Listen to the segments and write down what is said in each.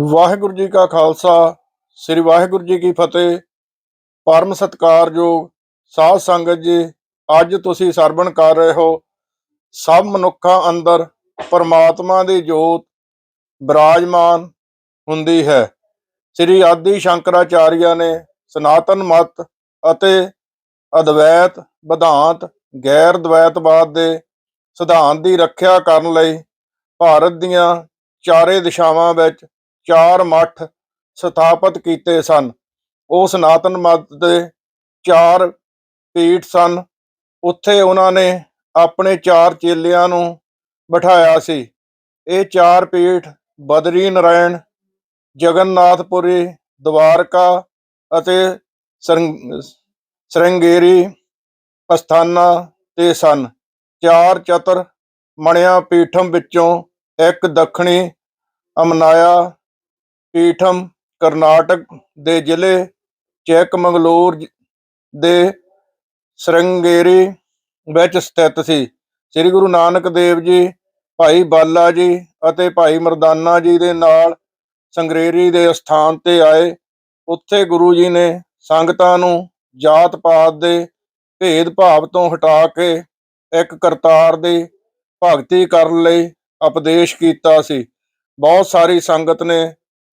ਵਾਹਿਗੁਰੂ ਜੀ ਕਾ ਖਾਲਸਾ, ਸ੍ਰੀ ਵਾਹਿਗੁਰੂ ਜੀ ਕੀ ਫਤਿਹ। ਪਰਮ ਸਤਿਕਾਰਯੋਗ ਸਾਧ ਸੰਗਤ ਜੀ, ਅੱਜ ਤੁਸੀਂ ਸਰਵਣ ਕਰ ਰਹੇ ਹੋ ਸਭ ਮਨੁੱਖਾਂ ਅੰਦਰ ਪਰਮਾਤਮਾ ਦੀ ਜੋਤ ਬਿਰਾਜਮਾਨ ਹੁੰਦੀ ਹੈ। ਸ੍ਰੀ ਆਦਿ ਸ਼ੰਕਰਾਚਾਰੀਆ ਨੇ ਸਨਾਤਨ ਮਤ ਅਤੇ ਅਦਵੈਤ ਵਿਧਾਂਤ ਗੈਰ ਦਵੈਤਵਾਦ ਦੇ ਸਿਧਾਂਤ ਦੀ ਰੱਖਿਆ ਕਰਨ ਲਈ ਭਾਰਤ ਦੀਆਂ ਚਾਰੇ ਦਿਸ਼ਾਵਾਂ ਵਿੱਚ ਚਾਰ ਮੱਠ ਸਥਾਪਿਤ ਕੀਤੇ ਸਨ। ਉਹ ਸਨਾਤਨ ਮਤ ਦੇ ਚਾਰ ਪੀਠ ਸਨ। ਉੱਥੇ ਉਹਨਾਂ ਨੇ ਆਪਣੇ ਚਾਰ ਚੇਲਿਆਂ ਨੂੰ ਬਿਠਾਇਆ ਸੀ। ਇਹ ਚਾਰ ਪੀਠ ਬਦਰੀ ਨਰਾਇਣ ਜਗਨਨਾਥਪੁਰੀ, ਦਵਾਰਕਾ ਅਤੇ ਸਰੰਗ- ਸਰੰਗੇਰੀ ਅਸਥਾਨਾਂ ਤੇ ਸਨ। ਚਾਰ ਚਤਰ ਮਣਿਆ ਪੀਠਮ ਵਿੱਚੋਂ ਇੱਕ ਦੱਖਣੀ ਅਮਨਾਇਆ ਪੀਠਮ, ਕਰਨਾਟਕ ਦੇ ਜ਼ਿਲ੍ਹੇ ਚੈਕਮੰਗਲੂਰ ਦੇ ਸਰੰਗੇਰੀ ਵਿੱਚ ਸਥਿਤ ਸੀ। ਸ੍ਰੀ ਗੁਰੂ ਨਾਨਕ ਦੇਵ ਜੀ, ਭਾਈ ਬਾਲਾ ਜੀ ਅਤੇ ਭਾਈ ਮਰਦਾਨਾ ਜੀ ਦੇ ਨਾਲ ਸੰਗਰੇਰੀ ਦੇ ਸਥਾਨ ਤੇ ਆਏ। ਉੱਥੇ ਗੁਰੂ ਜੀ ਨੇ ਸੰਗਤਾਂ ਨੂੰ ਜਾਤ ਪਾਤ ਦੇ ਭੇਦ ਭਾਵ ਤੋਂ ਹਟਾ ਕੇ ਇੱਕ ਕਰਤਾਰ ਦੀ ਭਗਤੀ ਕਰਨ ਲਈ ਉਪਦੇਸ਼ ਕੀਤਾ ਸੀ। ਬਹੁਤ ਸਾਰੀ ਸੰਗਤ ਨੇ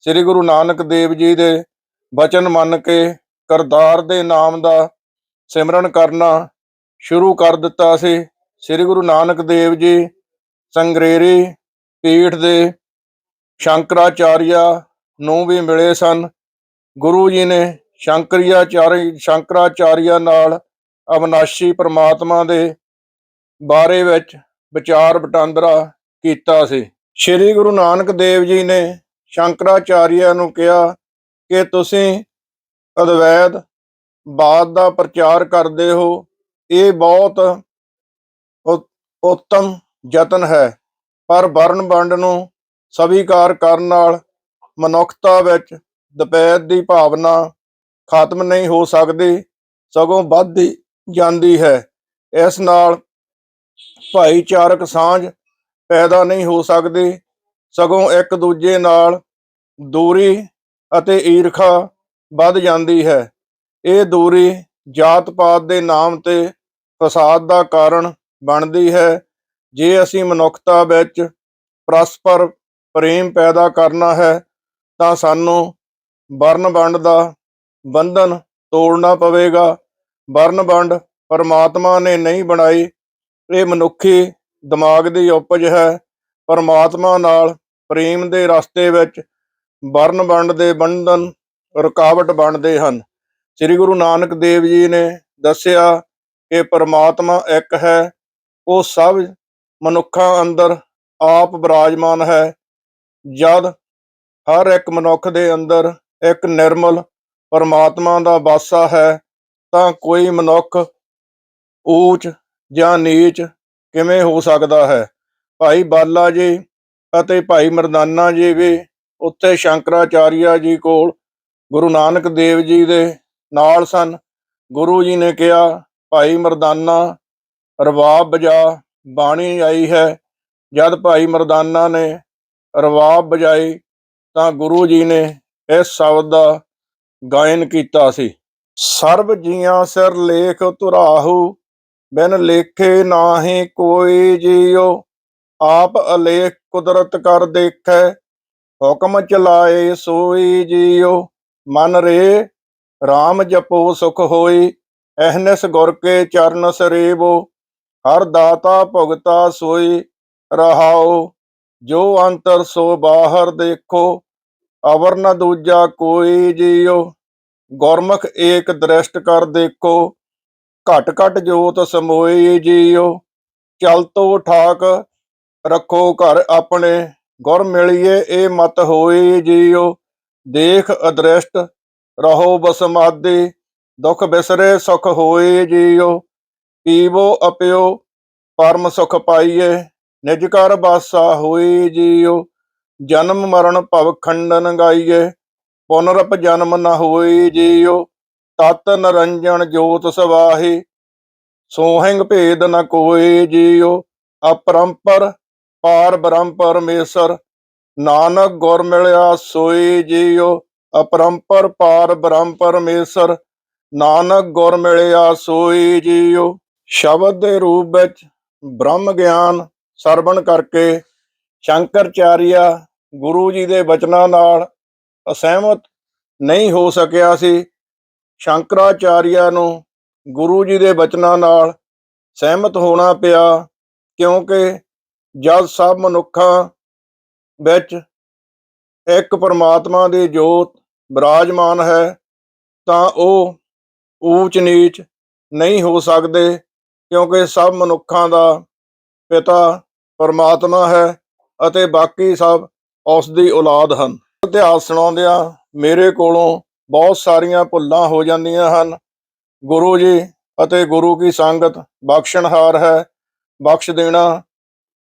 ਸ੍ਰੀ ਗੁਰੂ ਨਾਨਕ ਦੇਵ ਜੀ ਦੇ ਬਚਨ ਮੰਨ ਕੇ ਕਰਤਾਰ ਦੇ ਨਾਮ ਦਾ ਸਿਮਰਨ ਕਰਨਾ ਸ਼ੁਰੂ ਕਰ ਦਿੱਤਾ ਸੀ। ਸ੍ਰੀ ਗੁਰੂ ਨਾਨਕ ਦੇਵ ਜੀ ਸੰਗਰੇਰੀ ਪੀਠ ਦੇ ਸ਼ੰਕਰਾਚਾਰਿਆ ਨੂੰ ਵੀ ਮਿਲੇ ਸਨ। ਗੁਰੂ ਜੀ ਨੇ ਸ਼ੰਕਰੀਆਚਾਰੀ, ਸ਼ੰਕਰਾਚਾਰਿਆ ਨਾਲ ਅਵਨਾਸ਼ੀ ਪ੍ਰਮਾਤਮਾ ਦੇ ਬਾਰੇ ਵਿੱਚ ਵਿਚਾਰ ਵਟਾਂਦਰਾ ਕੀਤਾ ਸੀ। ਸ੍ਰੀ ਗੁਰੂ ਨਾਨਕ ਦੇਵ ਜੀ ਨੇ ਸ਼ੰਕਰਾਚਾਰੀਆ ਨੂੰ ਕਿਹਾ ਕਿ ਤੁਸੀਂ ਅਦਵੈਤ ਬਾਦ ਦਾ ਪ੍ਰਚਾਰ ਕਰਦੇ ਹੋ। ਇਹ ਬਹੁਤ ਉ- ਉੱਤਮ ਯਤਨ ਹੈ। ਪਰ ਵਰਣ ਵੰਡ ਨੂੰ ਸਵੀਕਾਰ ਕਰਨ ਨਾਲ ਮਨੁੱਖਤਾ ਵਿੱਚ ਦਪੈਤ ਦੀ ਭਾਵਨਾ ਖਤਮ ਨਹੀਂ ਹੋ ਸਕਦੀ, ਸਗੋਂ ਵੱਧਦੀ ਜਾਂਦੀ ਹੈ। ਇਸ ਨਾਲ ਭਾਈਚਾਰਕ ਸਾਂਝ ਪੈਦਾ ਨਹੀਂ ਹੋ ਸਕਦੀ। ਸਗੋਂ ਇੱਕ ਦੂਜੇ ਨਾਲ ਦੂਰੀ ਅਤੇ ਈਰਖਾ ਵੱਧ ਜਾਂਦੀ ਹੈ। ਇਹ ਦੂਰੀ ਜਾਤ ਪਾਤ ਦੇ ਨਾਮ ਤੇ ਫਸਾਦ ਦਾ ਕਾਰਨ ਬਣਦੀ ਹੈ। ਜੇ ਅਸੀਂ ਮਨੁੱਖਤਾ ਵਿੱਚ ਪਰਸਪਰ ਪ੍ਰੇਮ ਪੈਦਾ ਕਰਨਾ ਹੈ, ਤਾਂ ਸਾਨੂੰ ਵਰਨ ਵੰਡ ਦਾ ਬੰਧਨ ਤੋੜਨਾ ਪਵੇਗਾ। ਵਰਨ ਵੰਡ ਪਰਮਾਤਮਾ ਨੇ ਨਹੀਂ ਬਣਾਈ, ਇਹ ਮਨੁੱਖੀ ਦਿਮਾਗ ਦੀ ਉਪਜ ਹੈ। ਪਰਮਾਤਮਾ ਨਾਲ ਪ੍ਰੇਮ ਦੇ ਰਸਤੇ ਵਿੱਚ ਵਰਨ ਵੰਡ ਦੇ ਬੰਧਨ, ਰੁਕਾਵਟ ਬਣਦੇ ਹਨ। ਸ੍ਰੀ ਗੁਰੂ ਨਾਨਕ ਦੇਵ ਜੀ ਨੇ ਦੱਸਿਆ ਕਿ ਪਰਮਾਤਮਾ ਇੱਕ ਹੈ, ਉਹ ਸਭ ਮਨੁੱਖਾਂ ਅੰਦਰ ਆਪ ਬਿਰਾਜਮਾਨ ਹੈ। ਜਦ ਹਰ ਇੱਕ ਮਨੁੱਖ ਦੇ ਅੰਦਰ ਇੱਕ ਨਿਰਮਲ ਪਰਮਾਤਮਾ ਦਾ ਵਾਸਾ ਹੈ, ਤਾਂ ਕੋਈ ਮਨੁੱਖ ਊਚ ਜਾਂ ਨੀਚ ਕਿਵੇਂ ਹੋ ਸਕਦਾ ਹੈ? ਭਾਈ ਬਾਲਾ ਜੀ ਅਤੇ ਭਾਈ ਮਰਦਾਨਾ ਜੀ ਵੀ ਉੱਥੇ ਸ਼ੰਕਰਾਚਾਰੀਆ ਜੀ ਕੋਲ ਗੁਰੂ ਨਾਨਕ ਦੇਵ ਜੀ ਦੇ ਨਾਲ ਸਨ। ਗੁਰੂ ਜੀ ਨੇ ਕਿਹਾ, ਭਾਈ ਮਰਦਾਨਾ, ਰਵਾਬ ਬਜਾ ਬਾਣੀ ਆਈ ਹੈ। ਜਦ ਭਾਈ ਮਰਦਾਨਾ ਨੇ ਰਵਾਬ ਬਜਾਈ ਤਾਂ ਗੁਰੂ ਜੀ ਨੇ ਇਸ ਸ਼ਬਦ ਦਾ ਗਾਇਨ ਕੀਤਾ ਸੀ। ਸਰਬ ਜੀਆਂ ਸਿਰ ਲੇਖ ਧੁਰਾਹੂ, ਬਿਨ ਲੇਖੇ ਨਾਹੀ ਕੋਈ ਜੀਉ ਆਪ ਅਲੇਖ ਕੁਦਰਤ ਕਰ ਦੇਖੈ, ਹੁਕਮ ਚਲਾਏ ਸੋਈ ਜੀਉ, ਮਨ ਰੇ RAM ਜਪੋ ਸੁਖ ਹੋਈ, ਅਹਨਸ ਗੁਰ ਕੇ ਚਰਨ ਸਰੇਵੋ, ਹਰ ਦਾਤਾ ਭੁਗਤਾ ਸੋਈ ਰਹਾਓ ਜੋ ਅੰਤਰ ਸੋ ਬਾਹਰ ਦੇਖੋ, ਅਵਰ ਨ ਦੂਜਾ ਕੋਈ ਜੀਉ, ਗੁਰਮੁਖ ਏਕ ਦ੍ਰਿਸ਼ਟ ਕਰ ਦੇਖੋ, ਘਟ ਘਟ ਜੋਤ ਸਮੋਈ ਜੀਉ, ਚਲ ਤੋ ਠਾਕ ਰੱਖੋ ਘਰ ਆਪਣੇ, ਗੁਰ ਮਿਲਿਏ ਇਹ ਮਤ ਹੋਏ ਜੀਓ ਦੇਖ ਅਦ੍ਰਿਸ਼ਟ, ਰਹੋ ਬਸਮਾਦੇ, ਦੁਖ ਬਿਸਰੇ ਸੁਖ ਹੋਏ ਜੀਓ ਪੀਵੋ ਅਪਿਓ, ਪਰਮ ਸੁਖ ਪਾਈਏ, ਨਿਜ ਘਰ ਬਾਸਾ ਹੋਈ ਜੀਉ। ਜਨਮ ਮਰਨ ਭਵ ਖੰਡਨ ਗਾਈਏ, ਪੁਨਰਪ ਜਨਮ ਨ ਹੋਏ ਜੀਉ। ਤਤ ਨਰੰਜਨ ਜੋਤ ਸਵਾਹੀ, ਸੋਹਿੰਗ ਭੇਦ ਨ ਕੋਏ ਜੀਉ। ਅਪਰੰਪਰ ਪਾਰ ਬ੍ਰਹਮ ਪਰਮੇਸ਼ਰ, ਨਾਨਕ ਗੁਰ ਮਿਲਿਆ ਸੋਈ ਜੀਉ, ਅਪਰੰਪਰ ਪਾਰ ਬ੍ਰਹਮ ਪਰਮੇਸ਼ਰ, ਨਾਨਕ ਗੁਰ ਮਿਲਿਆ ਸੋਈ ਜੀਉ। ਸ਼ਬਦ ਦੇ ਰੂਪ ਵਿੱਚ ਬ੍ਰਹਮ ਗਿਆਨ ਸਰਵਣ ਕਰਕੇ ਸ਼ੰਕਰਚਾਰਿਆ ਗੁਰੂ ਜੀ ਦੇ ਬਚਨਾਂ ਨਾਲ ਅਸਹਿਮਤ ਨਹੀਂ ਹੋ ਸਕਿਆ ਸੀ। ਸ਼ੰਕਰਾਚਾਰਿਆ ਨੂੰ ਗੁਰੂ ਜੀ ਦੇ ਬਚਨਾਂ ਨਾਲ ਸਹਿਮਤ ਹੋਣਾ ਪਿਆ ਕਿਉਂਕਿ ਜਦ ਸਭ ਮਨੁੱਖਾਂ ਵਿੱਚ ਇੱਕ ਪਰਮਾਤਮਾ ਦੀ ਜੋਤ ਵਿਰਾਜਮਾਨ ਹੈ, ਤਾਂ ਉਹ ਊਚ ਨੀਚ ਨਹੀਂ ਹੋ ਸਕਦੇ, ਕਿਉਂਕਿ ਸਭ ਮਨੁੱਖਾਂ ਦਾ ਪਿਤਾ ਪਰਮਾਤਮਾ ਹੈ ਅਤੇ ਬਾਕੀ ਸਭ ਉਸ ਦੀ ਔਲਾਦ ਹਨ। ਇਤਿਹਾਸ ਸੁਣਾਉਂਦਿਆਂ ਮੇਰੇ ਕੋਲੋਂ ਬਹੁਤ ਸਾਰੀਆਂ ਭੁੱਲਾਂ ਹੋ ਜਾਂਦੀਆਂ ਹਨ। ਗੁਰੂ ਜੀ ਅਤੇ ਗੁਰੂ ਕੀ ਸੰਗਤ ਬਖਸ਼ਣਹਾਰ ਹੈ, ਬਖਸ਼ ਦੇਣਾ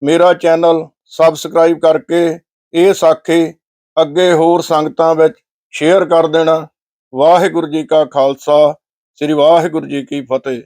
ਮੇਰਾ ਚੈਨਲ ਸਬਸਕ੍ਰਾਈਬ ਕਰਕੇ ਇਹ ਸਾਖੀ ਅੱਗੇ ਹੋਰ ਸੰਗਤਾਂ ਵਿੱਚ ਸ਼ੇਅਰ ਕਰ ਦੇਣਾ। ਵਾਹਿਗੁਰੂ ਜੀ ਕਾ ਖਾਲਸਾ, ਸ੍ਰੀ ਵਾਹਿਗੁਰੂ ਜੀ ਕੀ ਫਤਿਹ।